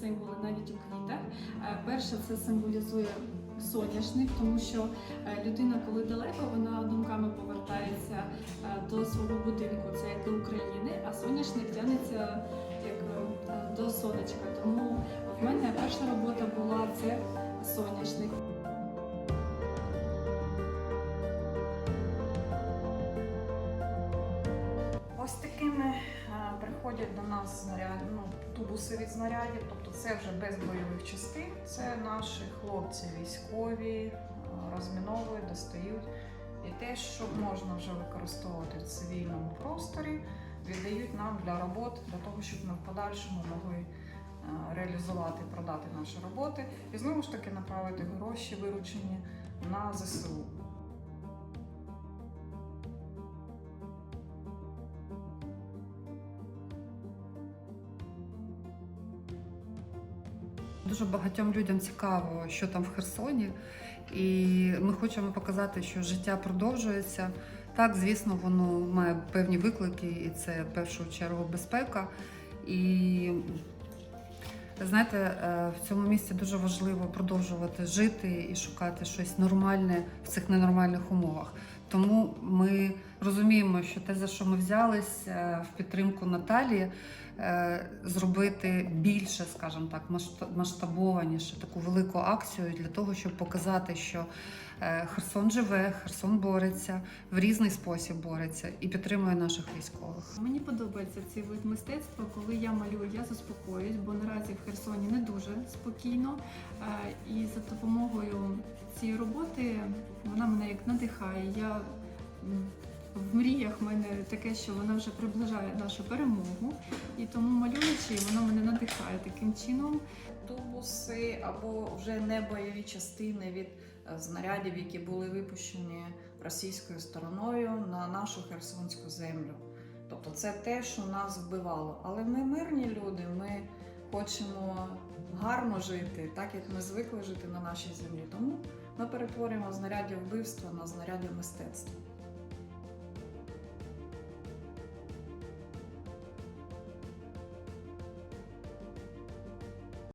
символи навіть у квітах. Е, Перше, це символізує соняшник, тому що е, людина, коли далеко, вона думками повертається е, до свого будинку, це як до України, а соняшник тягнеться як до сонечка. Тому в мене перша робота була це соняшник. Приходять до нас знаряд, ну, тубуси від знарядів, тобто це вже без бойових частин. Це наші хлопці військові е, розміновують, достають. І те, що можна вже використовувати в цивільному просторі, віддають нам для робот, для того, щоб ми в подальшому могли е, реалізувати, продати наші роботи і знову ж таки направити гроші виручені на ЗСУ. Дуже багатьом людям цікаво, що там в Херсоні, і ми хочемо показати, що життя продовжується. Так, звісно, воно має певні виклики, і це в першу чергу безпека. І знаєте, е, в цьому місці дуже важливо продовжувати жити і шукати щось нормальне в цих ненормальних умовах. Тому ми розуміємо, що те, за що ми взялись е, в підтримку Наталії, е, зробити більше, скажімо так, масштаб- масштабованіше таку велику акцію для того, щоб показати, що е, Херсон живе, Херсон бореться в різний спосіб бореться і підтримує наших військових. Мені подобається цей вид мистецтва, коли я малюю, я заспокоююсь, бо наразі в Херсоні не дуже спокійно. І за допомогою цієї роботи вона мене як надихає. Я в мріях в мене таке, що вона вже приближає нашу перемогу, і тому малюючи, вона мене надихає таким чином. тубуси або вже не бойові частини від е, знарядів, які були випущені російською стороною на нашу херсонську землю. Тобто це те, що нас вбивало. Але ми мирні люди, ми хочемо гарно жити, так як ми звикли жити на нашій землі. Тому ми перетворюємо знаряддя вбивства на знаряддя мистецтва.